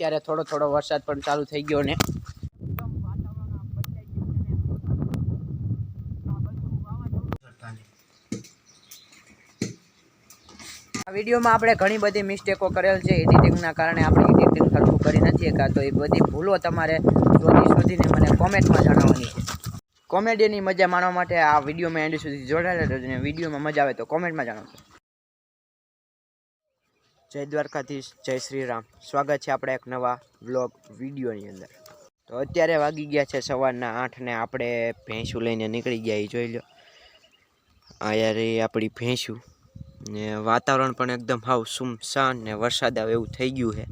અત્યારે થોડો થોડો વરસાદ પણ ચાલુ થઈ ગયો ને. આ વિડીયોમાં આપણે ઘણી બધી મિસ્ટેકો કરેલ છે, એડિટિંગના કારણે આપણે એડિટિંગ સરખું કરી નથી શકા તો એ બધી ભૂલો તમારે શોધી શોધીને મને કોમેન્ટમાં જણાવવાની છે. કોમેડીની મજા માણવા માટે આ વિડીયોમાં એન્ડ સુધી જોડાયેલા રહેજો ને, વિડીયોમાં મજા આવે તો કોમેન્ટમાં જણાવજો. જય દ્વારકાધીશ, જય શ્રી રામ સ્વાગત છે આપણે એક નવા વ્લોગ વિડીયોની અંદર. તો અત્યારે વાગી ગયા છે સવારના આઠ ને આપણે ભેંસું લઈને નીકળી ગયા એ જોઈ લો. આ એ આપણી ભેંસું. ને વાતાવરણ પણ એકદમ હાવ સુમસાન ને વરસાદ આવે એવું થઈ ગયું છે.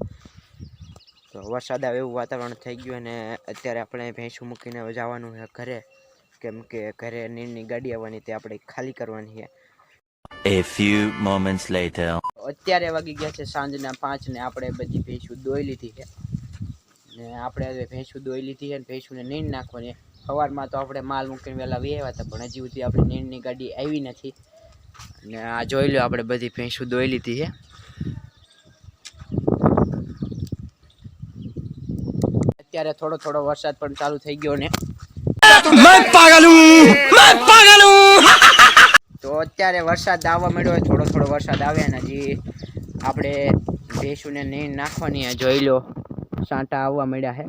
તો વરસાદ આવે એવું વાતાવરણ થઈ ગયું અને અત્યારે આપણે ભેંસું મૂકીને જવાનું છે ઘરે. કેમ કે ઘરે નીરની ગાડી આવવાની, તે આપણે ખાલી કરવાની છે. A few moments later. અત્યારે વાગી ગયા છે સાંજના પાંચ ને આપણે બધી ભેંસું દોઈ લીધી છે. ને આપણે હવે ભેંસું દોઈ લીધી છે ને ભેંસુને નીંદ નાખવાની. સવારમાં તો આપણે માલ મૂકીને વહેલા વી આવ્યા હતા પણ હજી સુધી આપણે નીંદની ગાડી આવી નથી. ને આ જોઈ લો આપણે બધી ભેંસું દોઈ લીધી છે. અત્યારે થોડો થોડો વરસાદ પણ ચાલુ થઈ ગયો ને. તો અત્યારે વરસાદ આવવા મળ્યો થોડો થોડો વરસાદ આવે ને હજી આપણે ભેંસુને નહીં નાખવાની. જોઈ લો. સાંટા આવવા માંડ્યા છે.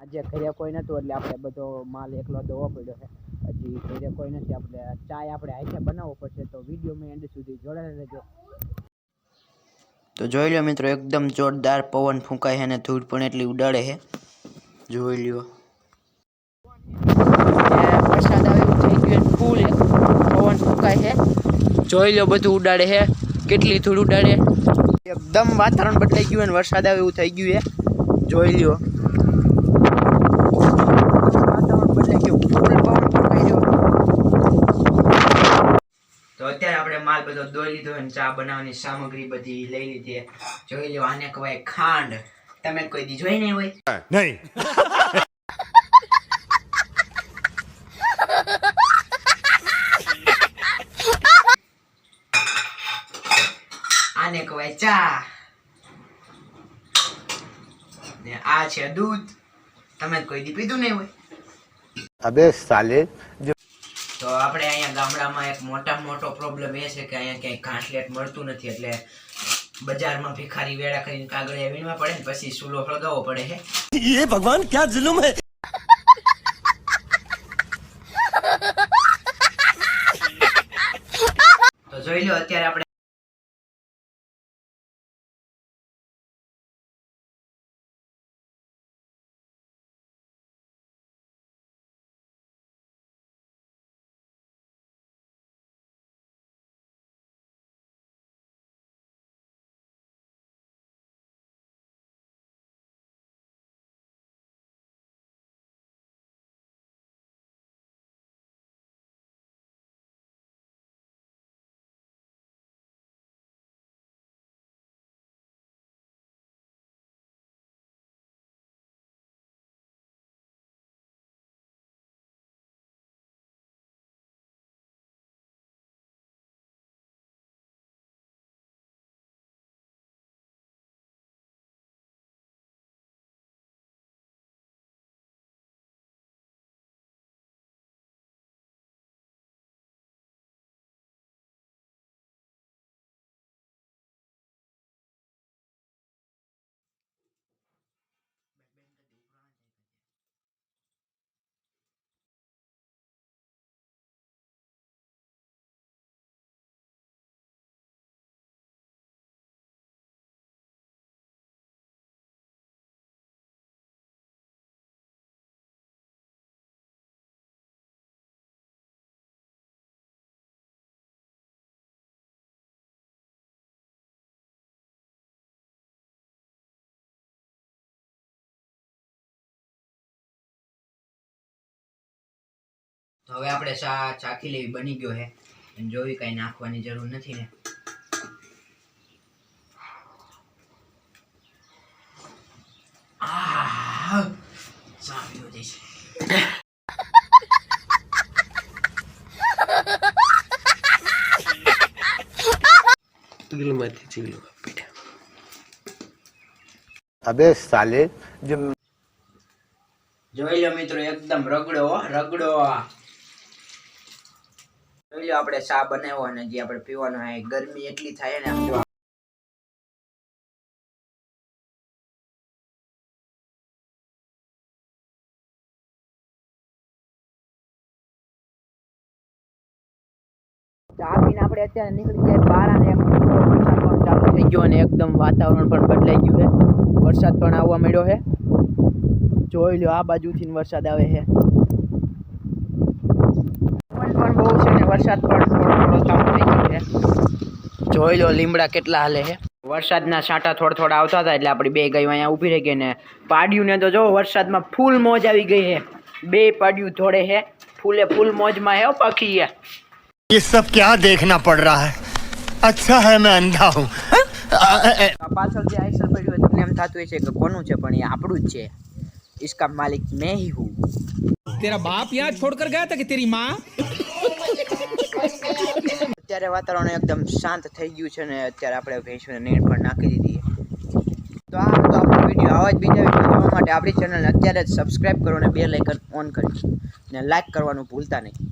આજે ઘરે કોઈ નહોતું, એટલે આપણે બધો માલ એકલો દોવો પડ્યો છે. હજી ઘરે કોઈ નથી, આપણે ચાય આપણે હાથે બનાવવો પડશે, તો વિડીયોમાં એન્ડ સુધી જોડાયેલા રહેજો. તો જોઈ લો મિત્રો, એકદમ જોરદાર પવન ફૂંકાય છે અને ધૂળ પણ એટલી ઉડાડે છે. જોઈ લ્યો વરસાદ આવે થઈ ગયું ફૂલ. પવન ફૂંકાય છે. જોઈ લો બધું ઉડાડે છે. કેટલી ધૂળ ઉડાડે. એકદમ વાતાવરણ બદલાઈ ગયું અને વરસાદ આવે એવું થઈ ગયું છે. જોઈ લો. વાતાવરણ બદલાઈ ગયું. ફૂલ પવન ફૂંકાઈ ગયો તો અત્યારે આપણે માલ બધો દોઈ લીધો અને ચા બનાવવાની સામગ્રી બધી લઈ લીધી. જોઈ લો આને કહેવાય ખાંડ. તમે કોઈ દી જોઈ નહીં હોય? નહીં આને કહેવાય ચા ને આ છે દૂધ. તમે કોઈ દી પીધું નહીં હોય. અબે સાલે તો આપણે અહીંયા ગામડામાં એક મોટા મોટો પ્રોબ્લેમ એ છે કે અહીંયા ક્યાંય ઘાસલેટ મળતું નથી એટલે બજારમાં ભિખારી વેળા કરીને કાગળ એવીમાં પડે ને પછી સૂલો ફળગાવવો પડે છે એ ભગવાન ક્યાં જુલુમ હે તો જોઈ લો અત્યારે આપણે તો હવે આપણે ચા ચાખી લેવી બની ગયો છે જોવી કઈ નાખવાની જરૂર નથી ને. માંથી ચીલો જોઈ લો મિત્રો એકદમ રગડો રગડો જોઈ આપણે ચા બનાવ્યો અને જે આપણે પીવાનો હોય ગરમી એટલી થાય ને ચા પીને આપણે અત્યારે નીકળી ગયા બહાર અને એકદમ વાતાવરણ પણ બદલાઈ ગયું છે. વરસાદ પણ આવવા માંડ્યો છે. જોઈ લો આ બાજુથી વરસાદ આવે છે પવન પણ બહુ છે ને વરસાદ પણ થોડો થોડો ચાલુ થઈ ગયો છે જોઈ લો લીમડા કેટલા હાલે છે વરસાદના છાંટા થોડા થોડા આવતા હતા એટલે આપણી બે ગાયો અહીંયા ઊભી રહી ગઈ ને પાડ્યું ને તો જો વરસાદમાં ફૂલ મોજ આવી ગઈ છે બે પાડ્યું ધોડે છે ફૂલે ફૂલ મોજમાં હે હો પાખી છે ये सब क्या देखना पड़ रहा है अच्छा है मैं अंधा हूँ આ પાછળ જે આઈસર પડ્યું હોય તમને એમ થતું હોય છે કે કોનું છે પણ એ આપણું જ છે इसका मालिक मैं ही हूँ तेरा बाप यहाँ छोड़कर गया था कि तेरी माँ અત્યારે વાતાવરણ એકદમ શાંત થઈ ગયું છે ને અત્યારે આપણે ભેંસોને નીણ પણ નાખી દીધી તો આ તો આપણો વીડિયો. આવા જ બીજા વીડિયો જોવા માટે આપણી ચેનલને અત્યારે જ સબસ્ક્રાઈબ કરો અને બે લાઇકન ઓન કરી. ને લાઇક કરવાનું ભૂલતા નહીં.